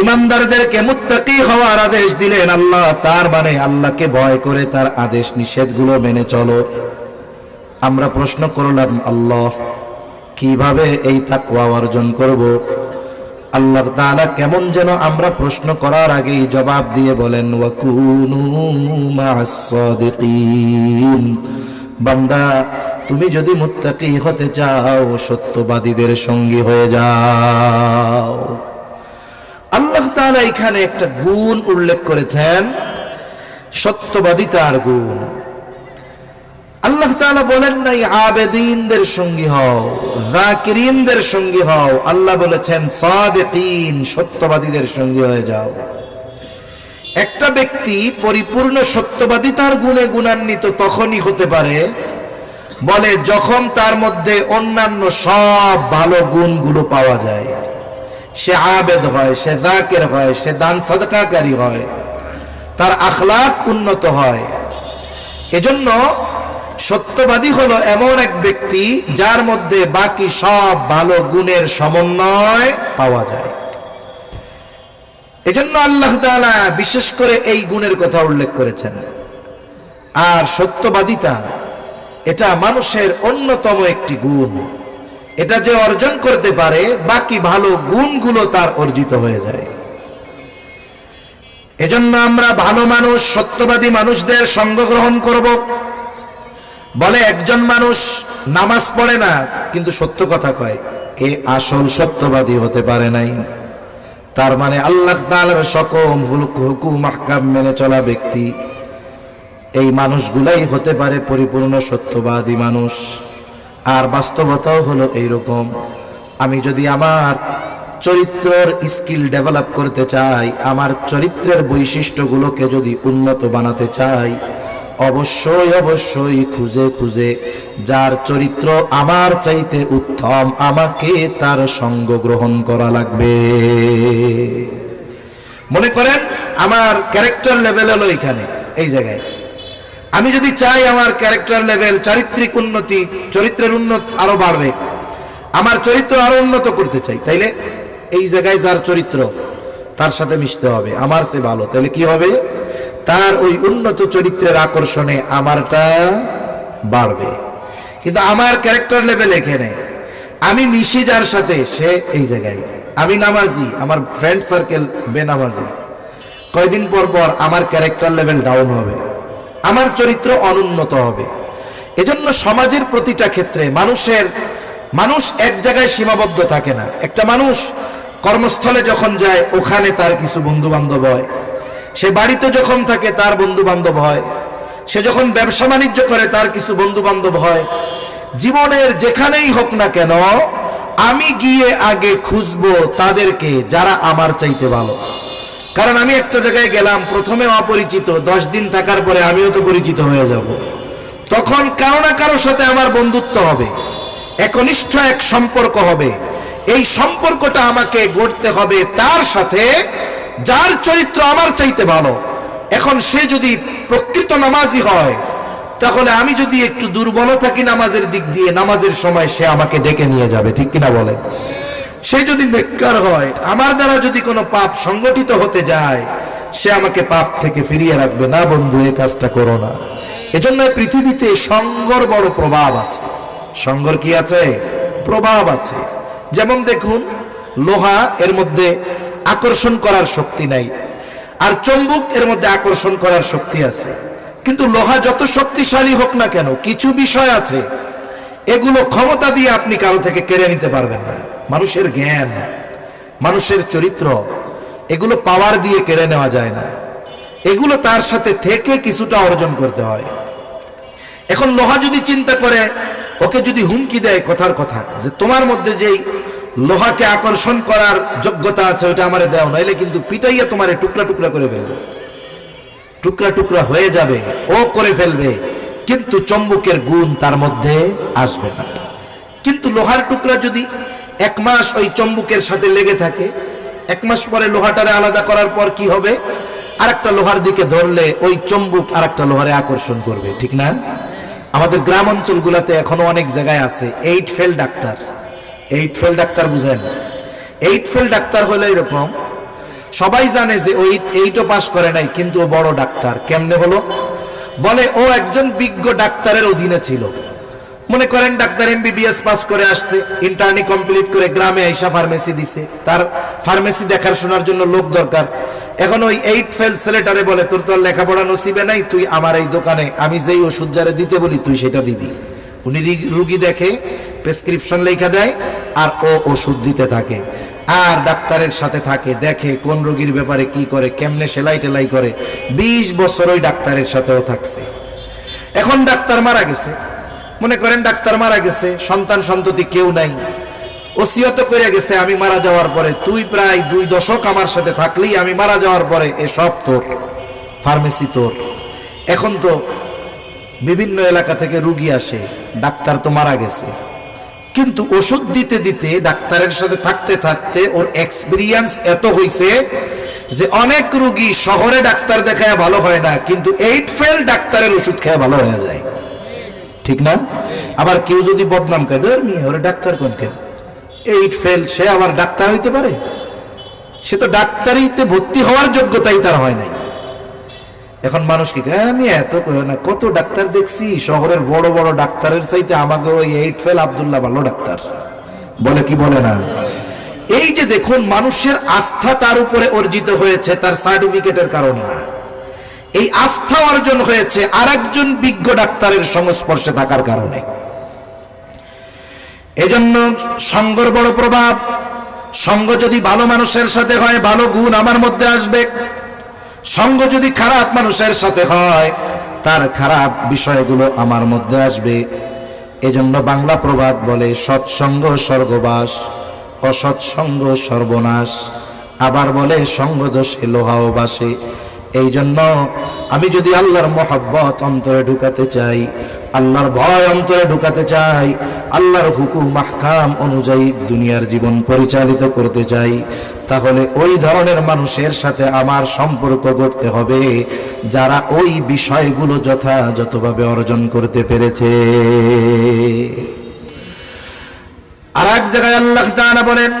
ইমানদারদেরকে মুত্তাকি হওয়ার আদেশ দিলেন আল্লাহ, তার মানে আল্লাহকে ভয় করে তার আদেশ নিষেধগুলো মেনে চলো। আমরা প্রশ্ন করলাম, আল্লাহ, কীভাবে এই তাকওয়া অর্জন করব? আল্লাহ তাআলা কেমন যেন আমরা প্রশ্ন করার আগেই জবাব দিয়ে বলেন, ওয়াকুনু মা'আস সাদিকিন। বান্দা, তুমি যদি মুত্তাকি হতে চাও, সত্যবাদীদের সঙ্গী হয়ে যাও। তাআলা এখানে একটা গুণ উল্লেখ করেছেন। সত্যবাদিতার গুণ। আল্লাহ তাআলা বলেন নাই, আবেদিনদের সঙ্গী হও জাকিরিনদের সঙ্গী হও। আল্লাহ বলেছেন, সাদিকিন, সত্যবাদীদের সঙ্গী হয়ে যাও। একটা ব্যক্তি পরিপূর্ণ সত্যবাদিতার গুণে গুণান্বিত তখনই হতে পারে, বলে যখন তার মধ্যে অন্যান্য সব ভালো গুণগুলো পাওয়া যায়। সে আবেদ হয়, সে জাকের হয়, সে দান সাদকাকারী হয়। তার আখলাক উন্নত হয়। এজন্য সত্যবাদী হলো এমন এক ব্যক্তি যার মধ্যে বাকি সব ভালো গুণের সমন্বয় পাওয়া যায়। এজন্য আল্লাহ তাআলা বিশেষ করে এই গুণের কথা উল্লেখ করেছেন। আর সত্যবাদিতা, এটা মানুষের অন্যতম একটি গুণ। এটা যে অর্জন করতে পারে, বাকি ভালো গুণগুলো তার অর্জিত হয়ে যায়। এজন্য আমরা ভালো মানুষ, সত্যবাদী মানুষদের সঙ্গ গ্রহণ করব। বলে একজন মানুষ নামাজ পড়ে না, কিন্তু সত্য কথা কয়, এ আসল সত্যবাদী হতে পারে নাই। তার মানে আল্লাহ তাআলার সকম হুকুম, আহকাম মেনে চলা ব্যক্তি, এই মানুষগুলাই হতে পারে পরিপূর্ণ সত্যবাদী মানুষ। আর বাস্তবতাও হলো এইরকম। আমি যদি আমার চরিত্রের স্কিল ডেভেলপ করতে চাই, আমার চরিত্রের বৈশিষ্ট্যগুলোকে যদি উন্নত বানাতে চাই, অবশ্যই অবশ্যই খুঁজে খুঁজে যার চরিত্র আমার চাইতে উত্তম, আমাকে তার সঙ্গ গ্রহণ করা লাগবে। মনে করেন, আমার ক্যারেক্টার লেভেল হলো এখানে, এই জায়গায়। আমি যদি চাই আমার ক্যারেক্টার লেভেল চারিত্রিক উন্নতি, চরিত্রের উন্নত আরও বাড়বে। আমার চরিত্র আরও উন্নত করতে চাই তাইলে এই জায়গায় যার চরিত্র, তার সাথে মিশতে হবে। আমার সে ভালো। তাহলে কি হবে? তার ওই উন্নত চরিত্রের আকর্ষণে আমারটা বাড়বে। কিন্তু আমার ক্যারেক্টার লেভেল এখানে, আমি মিশি যার সাথে, সে এই জায়গায়। আমি নামাজি, আমার ফ্রেন্ড সার্কেল বেনামাজি কয়দিন পর পর আমার ক্যারেক্টার লেভেল ডাউন হবে। আমার চরিত্র অনুন্নত হবে। এজন্য সমাজের প্রতিটা ক্ষেত্রে মানুষের, মানুষ এক জায়গায় সীমাবদ্ধ থাকে না। একটা মানুষ কর্মস্থলে যখন যায়, ওখানে তার কিছু বন্ধু বান্ধব হয়। সে বাড়িতে যখন থাকে, তার বন্ধু বান্ধব হয়। সে যখন ব্যবসা বাণিজ্য করে, তার কিছু বন্ধু বান্ধব হয়। জীবনের যেখানেই হোক না কেন, আমি গিয়ে আগে খুঁজবো তাদেরকে যারা আমার চাইতে ভালো। কারণ আমি একটা জায়গায় গেলাম, প্রথমে অপরিচিত, দশ দিন থাকার পরে আমিও তো পরিচিত হয়ে যাব। তখন কারও না কারোর সাথে আমার বন্ধুত্ব হবে, একনিষ্ঠ এক সম্পর্ক হবে। এই সম্পর্কটা আমাকে গড়তে হবে তার সাথে, যার চরিত্র আমার চাইতে ভালো। এখন সে যদি প্রকৃত নামাজি হয়, তাহলে আমি যদি একটু দুর্বল থাকি নামাজের দিক দিয়ে, নামাজের সময় সে আমাকে ডেকে নিয়ে যাবে, ঠিক কিনা বলেন? সে যদি বেকার হয়, আমার দ্বারা যদি কোনো পাপ সংগঠিত হতে যায়, সে আমাকে পাপ থেকে ফিরিয়ে রাখবে। না বন্ধু, এই কাজটা করো না। এজন্য পৃথিবীতে সঙ্গর বড় প্রভাব আছে। সঙ্গর কি আছে? প্রভাব আছে। যেমন দেখুন, লোহা এর মধ্যে আকর্ষণ করার শক্তি নাই, আর চম্বুক এর মধ্যে আকর্ষণ করার শক্তি আছে। কিন্তু লোহা যত শক্তিশালী হোক না কেন, কিছু বিষয় আছে, এগুলো ক্ষমতা দিয়ে আপনি কারও থেকে কেড়ে নিতে পারবেন না। মানুষের জ্ঞান, মানুষের চরিত্র, এগুলো পাওয়ার দিয়ে কেড়ে নেওয়া যায় না। এগুলো তার সাথে থেকে কিছুটা অর্জন করতে হয়। এখন লোহা যদি চিন্তা করে, ওকে যদি হুমকি দেয় কথার কথা, যে তোমার মধ্যে যেই লোহাকে আকর্ষণ করার যোগ্যতা আছে, ওটা আমারে দেও, নাইলে কিন্তু পিটাইয়া তোমারে টুকরা টুকরা করে ফেলবে। টুকরা টুকরা হয়ে যাবে, ও করে ফেলবে, কিন্তু চম্বুকের গুণ তার মধ্যে আসবে না। কিন্তু লোহার টুকরা যদি এক মাস ওই চম্বুকের সাথে লেগে থাকে। এক মাস পরে লোহাটারে আলাদা করার পর কি হবে? আরেকটা লোহার দিকে ধরলে ওই চম্বুক আরেকটা লোহারে আকর্ষণ করবে, ঠিক না? আমাদের গ্রাম অঞ্চলগুলোতে এখনও অনেক জায়গায় আছে। এইট ফেল ডাক্তার। এইট ফেল ডাক্তার বুঝেন? এইট ফেল ডাক্তার হলো এরকম। সবাই জানে যে ওই এইটো পাস করে নাই, কিন্তু ও বড় ডাক্তার। কেমনে হলো? বলে, ও একজন বিজ্ঞ ডাক্তারের অধীনে ছিল। মনে করেন ডাক্তার এমবিবিএস পাস করে আসছে ইন্টার্নি কমপ্লিট করে গ্রামে আইসা ফার্মেসি দিছে। তার ফার্মেসি দেখার শোনার জন্য লোক দরকার। এখন ওই এইট ফেল ছেলেটারে বলে, তোর তো লেখাপড়া নসিবে নাই, তুই আমার এই দোকানে, আমি যেই ওষুধ যারে দিতে বলি, তুই সেটা দিবি। উনি রুগী দেখে প্রেসক্রিপশন লেখা দেয় আর ও ওষুধ দিতে থাকে। আর ডাক্তারের সাথে থাকে, দেখে কোন রোগীর ব্যাপারে কি করে, কেমনে সেলাই টেলাই করে। বিশ বছর ওই ডাক্তারের সাথেও থাকছে। এখন ডাক্তার মারা গেছে। মনে করেন ডাক্তার মারা গেছে, সন্তান সন্ততি কেউ নাই। ওসিয়ত করে গেছে, আমি মারা যাওয়ার পরে, তুই প্রায় দুই দশক আমার সাথে থাকলেই আমি মারা যাওয়ার পরে, এ সব তোর, ফার্মেসি তোর। এখন তো বিভিন্ন এলাকা থেকে রুগী আসে, ডাক্তার তো মারা গেছে। কিন্তু ওষুধ দিতে দিতে, ডাক্তারের সাথে থাকতে থাকতে, ওর এক্সপিরিয়েন্স এত হইছে যে অনেক রুগী শহরে ডাক্তার দেখায় ভালো হয় না, কিন্তু এইট ফেল ডাক্তারের ওষুধ খেয়ে ভালো হয়ে যায়। ঠিক না? আবার কেউ যদি বদনাম করে মেয়ে, ওরে ডাক্তার কোন কেন? এইট ফেল, সে আবার ডাক্তার হইতে পারে? সে তো ডাক্তারিতে ভর্তি হওয়ার যোগ্যতাই তার হয় নাই। এখন মানুষ কি আমি এত না, কত ডাক্তার দেখছি, শহরের বড় বড় ডাক্তারের চাইতে আমাকে ওই এইট ফেল আবদুল্লাহ ভালো ডাক্তার। বলে কি বলে না? এই যে দেখুন, মানুষের আস্থা তার উপরে অর্জিত হয়েছে, তার সার্টিফিকেটের কারণে না। এই আস্থা অর্জন হয়েছে আরেকজন বিজ্ঞ ডাক্তারের সংস্পর্শে থাকার কারণে। এজন্য সঙ্গর বড় প্রভাব, সঙ্গ যদি ভালো মানুষের সাথে হয়, ভালো গুণ আমার মধ্যে আসবে। সঙ্গ যদি খারাপ মানুষের সাথে হয়, তার খারাপ বিষয়গুলো আমার মধ্যে আসবে। এজন্য বাংলা প্রবাদ বলে, সৎসঙ্গ স্বর্গবাস, অসৎসঙ্গ সর্বনাশ আবার বলে সঙ্গ দোষে লোহাও বাসে। এই জন্য আমি যদি আল্লাহর মহব্বত অন্তরে ঢুকাতে চাই, আল্লাহর ভয় অন্তরে ঢুকাতে চাই, আল্লাহর হুকুম, মাহকাম অনুযায়ী দুনিয়ার জীবন পরিচালিত করতে চাই, তাহলে ওই ধরনের মানুষের সাথে আমার সম্পর্ক গড়তে হবে, যারা ওই বিষয়গুলো যথাযথভাবে অর্জন করতে পেরেছে। আর এক জায়গায় আল্লাহ বলেন